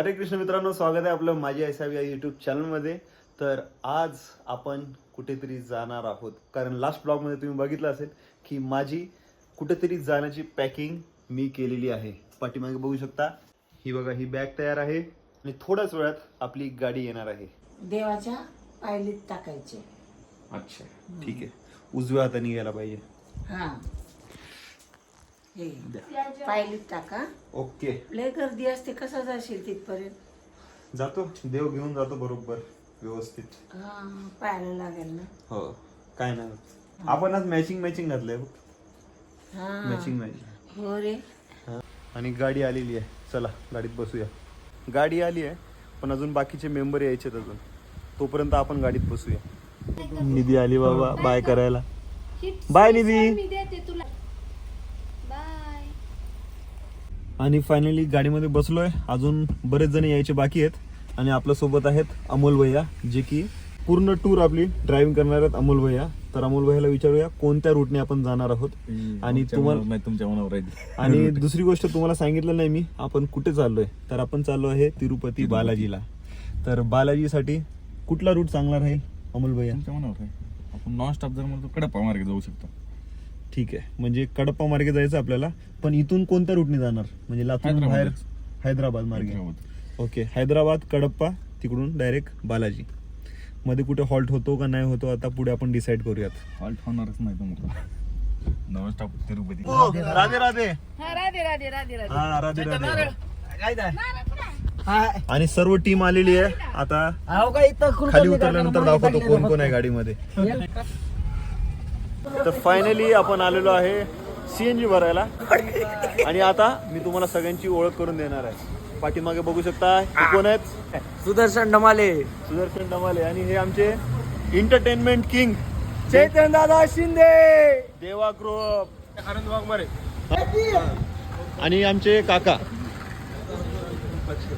हरे कृष्ण मित्रांनो स्वागत आहे आपलं माझी ऐसावी या युट्यूब चॅनलमध्ये तर आज आपण कुठेतरी जाणार आहोत. कारण लास्ट ब्लॉगमध्ये तुम्ही बघितलं असेल की माझी कुठेतरी जाण्याची पॅकिंग मी केलेली आहे. पाठीमागे बघू शकता ही बघा ही बॅग तयार आहे. आणि थोड्याच वेळात आपली गाडी येणार आहे. देवाच्या पायलीत टाकायचे. अच्छा ठीक आहे. उजव्या हाताने गेला पाहिजे. हे. पायलीत टाका. ओके. लय गर्दी असते कसा जाशील तिथपर्यंत? जातो देव घेऊन जातो बरोबर व्यवस्थित. हा पायाला लागेल ना. हो काय नाही होत. आपण आज मॅचिंग मॅचिंग घातलंय बघ. हा. मॅचिंग मॅचिंग हो रे. आणि गाडी आलेली आहे. चला गाडीत बसूया. गाडी आली आहे पण अजून बाकीचे मेंबर यायचेत अजून. तोपर्यंत आपण गाडीत बसूया. निधी आली बाबा बाय करायला. बाय निधी. मी देते तुला बाय आणि फायनली गाडीमध्ये बसलोय. अजून बरेच जण यायचे बाकी आहेत. आणि आपल्यासोबत आहेत अमोल भैया जे की पूर्ण टूर आपली ड्रायव्हिंग करणार आहेत अमोल भैया. तर अमोल भैयाला विचारूया कोणत्या रूटने आपण जाणार आहोत? आणि तुम्हाला तुमच्या मनावर आणि दुसरी गोष्ट तुम्हाला सांगितलं नाही मी आपण कुठे चाललोय? तर आपण चाललो आहे तिरुपती बालाजीला. तर बालाजीसाठी कुठला रूट चांगला राहील अमोल भैया? तुमच्या मनावर आहे. आपण नॉन स्टॉप जर म्हणतो कडप्पा मार्गे जाऊ शकतो. ठीक आहे. म्हणजे कडप्पा मार्गे जायचं आपल्याला. पण इथून कोणत्या रूटने जाणार? म्हणजे लातूर बाहेर. हैदराबाद मार्गे. ओके हैदराबाद कडप्पा तिकडून डायरेक्ट बालाजी. मध्ये कुठे हॉल्ट होतो का नाही होतो आता पुढे आपण डिसाईड करूयात. फॉल्ट होणारच नाही स्टॉप तिरुपती राधे राधे. हा राधे राधे राधे राधे. हा राधे राधे. आणि सर्व टीम आलेली आहे. आता खाली उतरल्यानंतर दाखवतो कोण कोण आहे गाडीमध्ये. तर फायनली आपण आलेलो आहे सीएनजी भरायला. आणि आता मी तुम्हाला सगळ्यांची ओळख करून देणार आहे. पाठीमागे बघू शकता हे कोण आहेत? सुदर्शन डमाले. सुदर्शन डमाले. आणि हे आमचे एंटरटेनमेंट किंग चैतन दादा शिंदे. देवा ग्रुप आणि आमचे काका.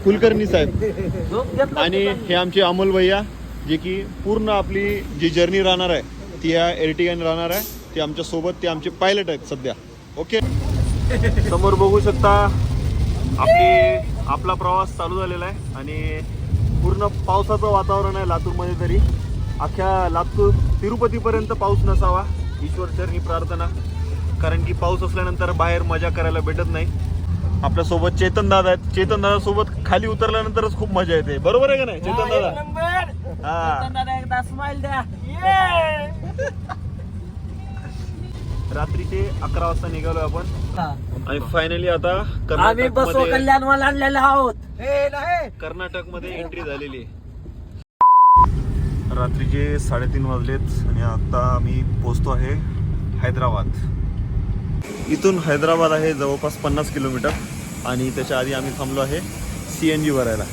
कुलकर्णी साहेब. आणि हे आमचे अमोल भैया जे की पूर्ण आपली जी जर्नी राहणार आहे. ती ह्या एर्टिगाने राहणार आहे. ते आमच्यासोबत ते आमचे पायलट आहेत सध्या. ओके समोर बघू शकता आपली आपला प्रवास चालू झालेला आहे आणि पूर्ण पावसाचं वातावरण आहे लातूरमध्ये तरी. अख्ख्या लातूर तिरुपतीपर्यंत पाऊस नसावा ईश्वर चरणी प्रार्थना. कारण की पाऊस असल्यानंतर बाहेर मजा करायला भेटत नाही. आपल्यासोबत चेतन दादा आहेत. चेतन दादा सोबत खाली उतरल्यानंतरच खूप मजा येते. बरोबर आहे का नाही चेतन दादा? हा. रात्रीचे अकरा वाजता निघालो आपण. आणि फायनली आता आम्ही बसव कर्नाटकमध्ये कल्याणवाला आणलेले आहोत. हे नाही. कर्नाटकमध्ये एंट्री झालेली आहे. रात्रीचे साडेतीन वाजलेत आणि आता आम्ही पोहोचतो आहे हैदराबाद. इथून हैदराबाद आहे जवळपास पन्नास किलोमीटर आणि त्याच्या आधी आम्ही थांबलो आहे सी एन जी भरायला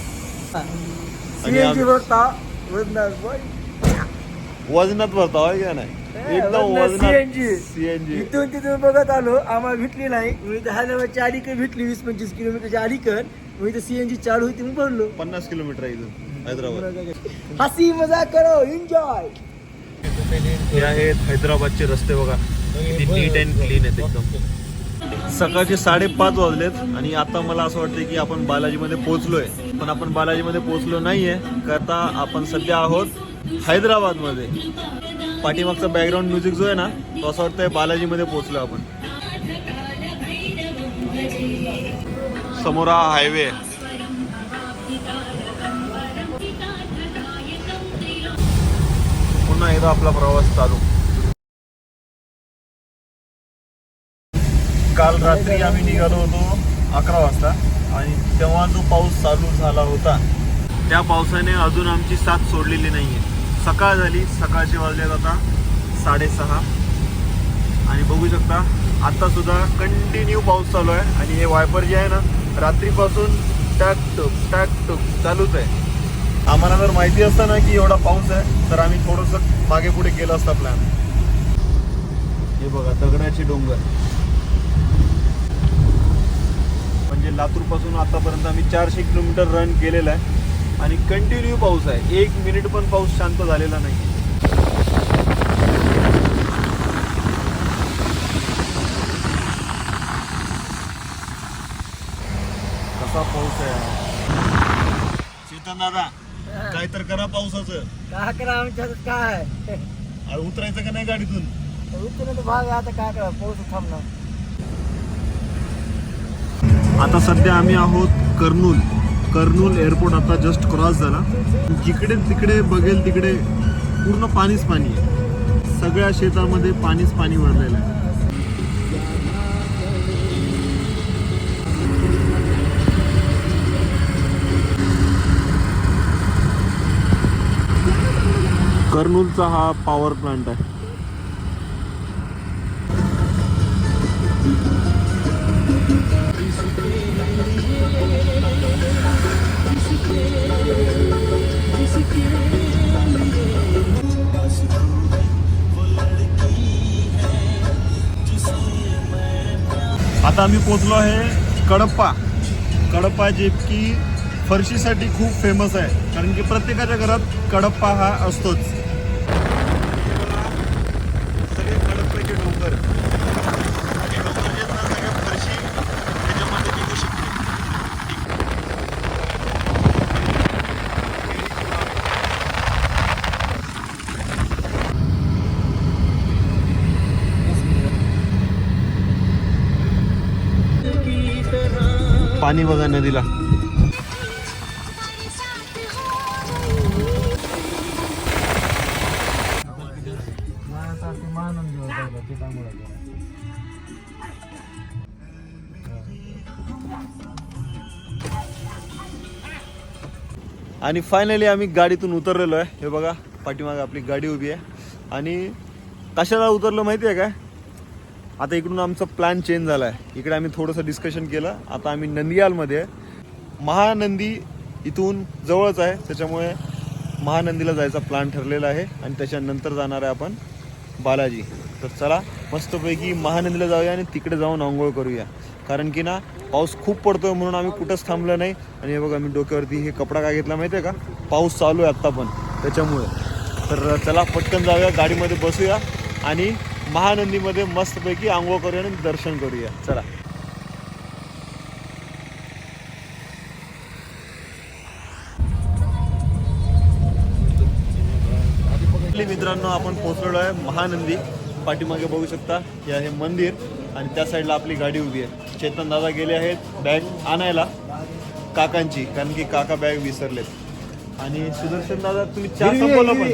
वजनात भरतो आहे का नाही? एकदम वजनात CNG. सीएनजी इथून तिथून बघत आलो आम्हाला भेटली नाही. मी इथं हैदराबादच्या अलीकडे भेटली वीस पंचवीस किलोमीटरच्या अलीकड मी इथं सीएनजी चालू होती मी बोललो. पन्नास किलोमीटर आहे इथून हैदराबाद. हसी मजा करो एन्जॉय हे आहेत हैदराबादचे रस्ते बघा. किती नीट अँड क्लीन आहेत एकदम. सकाळचे साडेपाच वाजलेत आणि आता मला असं वाटतं की आपण बालाजीमध्ये पोहोचलोय. पण आपण बालाजीमध्ये पोहोचलो नाहीये करता आपण सध्या आहोत हैदराबादमध्ये. पाठीमागचा बॅकग्राऊंड म्युझिक जो आहे ना तो असं वाटतंय बालाजीमध्ये पोहोचलो आपण. समोर हा हायवे पुन्हा एकदा आपला प्रवास चालू. काल रात्री आम्ही निघालो होतो अकरा वाजता आणि तेव्हा जो पाऊस चालू झाला होता त्या पावसाने अजून आमची साथ सोडलेली नाही आहे सकाळ झाली सकाळचे वाजलेत आता साडेसहा. आणि बघू शकता आत्तासुद्धा कंटिन्यू पाऊस चालू आहे. आणि हे वायपर जे आहे ना रात्रीपासून टॅक टुक टॅक टुक चालूच आहे. आम्हाला जर माहिती असतं ना की एवढा पाऊस आहे तर आम्ही थोडंसं मागे पुढे केलं असतं प्लॅन हे बघा दगडाचे डोंगर. म्हणजे लातूरपासून आतापर्यंत आम्ही चारशे किलोमीटर रन केलेलं आहे. आणि कंटिन्यू पाऊस आहे. एक मिनिट पण पाऊस शांत झालेला नाही. कसा पाऊस आहे. चेतन दादा काय तर करा पावसाचं. काय करा आमच्या काय? उतरायचं का नाही गाडीतून? उतरण्याचा भाग आता काय करा पाऊस थांबणार. आता सध्या आम्ही आहोत कर्नूल. कर्नूल एअरपोर्ट आता जस्ट क्रॉस झाला. जिकडे तिकडे बघेल तिकडे पूर्ण पाणीच पाणी आहे. सगळ्या शेतामध्ये पाणीच पाणी भरलेलं आहे. कर्नूलचा हा पॉवर प्लांट आहे. आता आम्ही पोचलो आहे कडप्पा. कडप्पा जे की फरशीसाठी खूप फेमस आहे. कारण की प्रत्येकाच्या घरात कडप्पा हा असतोच. सगळे कडप्प्याचे डोंगर आणि डोंगर जे आहेत ना, सगळ्या फरशी त्याच्यामध्ये निघू शकते पाणी बघा नदीला. आणि फायनली आम्ही गाडीतून उतरलेलो आहे. हे बघा पाठीमागे आपली गाडी उभी आहे. आणि कशाला उतरलो माहिती आहे काय? आता इकडून आमचा प्लॅन चेंज झाला आहे इकडे आम्ही थोडंसं डिस्कशन केलं. आता आम्ही नंदियालमध्ये आहे. महानंदी इथून जवळच आहे. त्याच्यामुळे महानंदीला जायचा प्लॅन ठरलेला आहे. आणि त्याच्यानंतर जाणार आहे आपण बालाजी. तर चला मस्तपैकी महानंदीला जाऊया आणि तिकडे जाऊन आंघोळ करूया. कारण की ना पाऊस खूप पडतोय म्हणून आम्ही कुठंच थांबलं नाही. आणि हे बघा मी डोक्यावरती हे कपडा काय घेतला माहिती आहे का? पाऊस चालू आहे आत्ता पण. त्याच्यामुळे. तर चला पटकन जाऊया. गाडीमध्ये बसूया. आणि महानंदीमध्ये मस्तपैकी आंघोळ करूया आणि दर्शन करूया. चला. मित्रांनो आपण पोहोचलेलो आहे महानंदी. पाठीमागे बघू शकता हे आहे मंदिर आणि त्या साईडला आपली गाडी उभी आहे. चेतन दादा गेले आहेत बॅग आणायला. काकांची कारण की काका बॅग विसरलेत. आणि सुदर्शन दादा तुम्ही चहा संपवलं पण.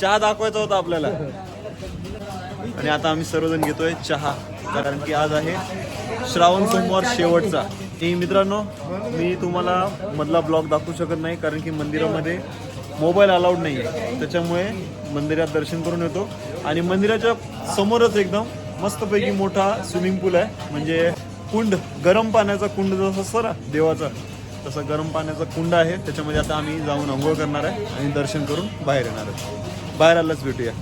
चहा दाखवायचा होता आपल्याला. आणि आता आम्ही सर्वजण घेतोय चहा. कारण की आज आहे श्रावण सोमवार शेवटचा. हे मित्रांनो मी तुम्हाला मधला ब्लॉग दाखवू शकत नाही कारण की मंदिरामध्ये मोबाईल अलाउड नाही आहे त्याच्यामुळे मंदिरात दर्शन करून येतो. आणि मंदिराच्या समोरच एकदम मस्तपैकी मोठा स्विमिंग पूल आहे. म्हणजे कुंड गरम पाण्याचा कुंड जसं असतं ना देवाचा तसं गरम पाण्याचा कुंड आहे. त्याच्यामध्ये आता आम्ही जाऊन आंघोळ करणार आहे आणि दर्शन करून बाहेर येणार आहे. बाहेर आलाच भेटूया.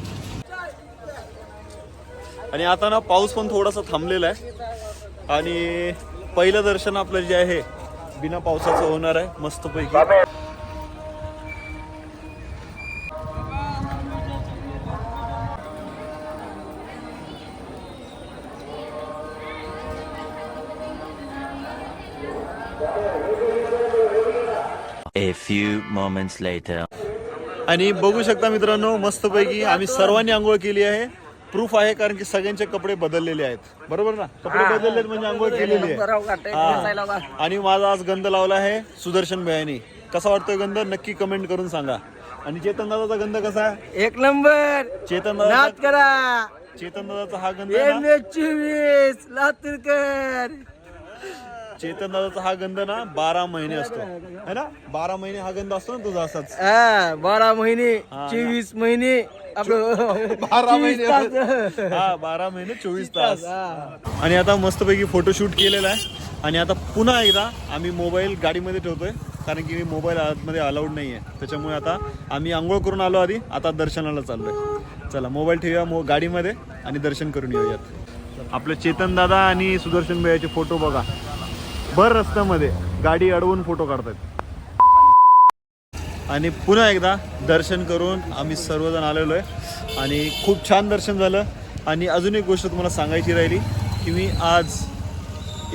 आणि आता ना पाऊस पण थोडासा थांबलेला आहे. आणि पहिलं दर्शन आपलं जे आहे बिना पावसाचं होणार आहे मस्तपैकी. A few moments later. आणि बघू शकता मित्रांनो मस्तपैकी आम्ही सर्वांनी आंघोळ केली आहे. प्रूफ आहे कारण की सगळ्यांचे कपडे बदललेले आहेत. बरोबर ना? कपडे बदलले आहेत म्हणजे आंघोळ केलेली आहे. हा. आणि माझा आज गंध लावला आहे. सुदर्शन भयानी. कसा वाटतोय गंध? नक्की कमेंट करून सांगा. आणि चेतन दादाचा गंध कसा? आहे एक नंबर. चेतन दादा करा. चेतन दादाचा हा गंध आहे एम ना, एच चोवीस लातूरकर. चेतन दादाचा हा गंध ना बारा महिने असतो. है ना? बारा महिने हा गंध असतो ना तुझा असाच. हा बारा महिने. चोवीस महिने आपलं बारा 24 महिने. हा बारा महिने चोवीस तास. आणि आता मस्तपैकी फोटोशूट केलेला आहे. आणि आता पुन्हा एकदा आम्ही मोबाईल गाडीमध्ये ठेवतोय कारण की मोबाईल आतमध्ये अलाउड नाही आहे त्याच्यामुळे आता आम्ही आंघोळ करून आलो आधी आता दर्शनाला चाललोय. चला मोबाईल ठेवूया मो गाडीमध्ये आणि दर्शन करून येऊयात. आपले चेतन दादा आणि सुदर्शन भैयाचे फोटो बघा. भर रस्त्यामध्ये गाडी अडवून फोटो काढतात आणि पुन्हा एकदा दर्शन करून आम्ही सर्वजण आलेलो आहे. आणि खूप छान दर्शन झालं. आणि अजून एक गोष्ट तुम्हाला सांगायची राहिली की मी आज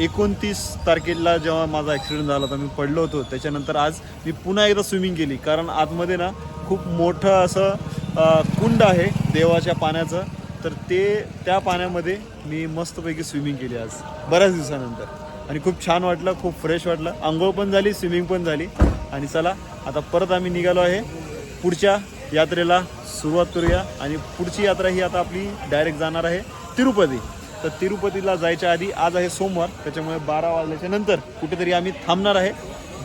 एकोणतीस तारखेला जेव्हा माझा ॲक्सिडेंट झाला होता मी पडलो होतो. त्याच्यानंतर आज मी पुन्हा एकदा स्विमिंग केली. कारण आतमध्ये ना खूप मोठं असं कुंड आहे देवाच्या पाण्याचं. तर ते त्या पाण्यामध्ये मी मस्तपैकी स्विमिंग केली आज. बऱ्याच दिवसानंतर. आणि खूप छान वाटलं खूप फ्रेश वाटलं. आंघोळ पण झाली स्विमिंग पण झाली. आणि चला आता परत आम्ही निघालो आहे. पुढच्या यात्रेला सुरुवात करूया. आणि पुढची यात्रा ही आता आपली डायरेक्ट जाणार आहे तिरुपती. तर तिरुपतीला जायच्या आधी आज आहे सोमवार. त्याच्यामुळे बारा वाजल्याच्या नंतर कुठेतरी आम्ही थांबणार आहे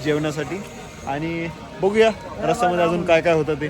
जेवणासाठी. आणि बघूया रस्त्यामध्ये अजून काय काय होतं ते.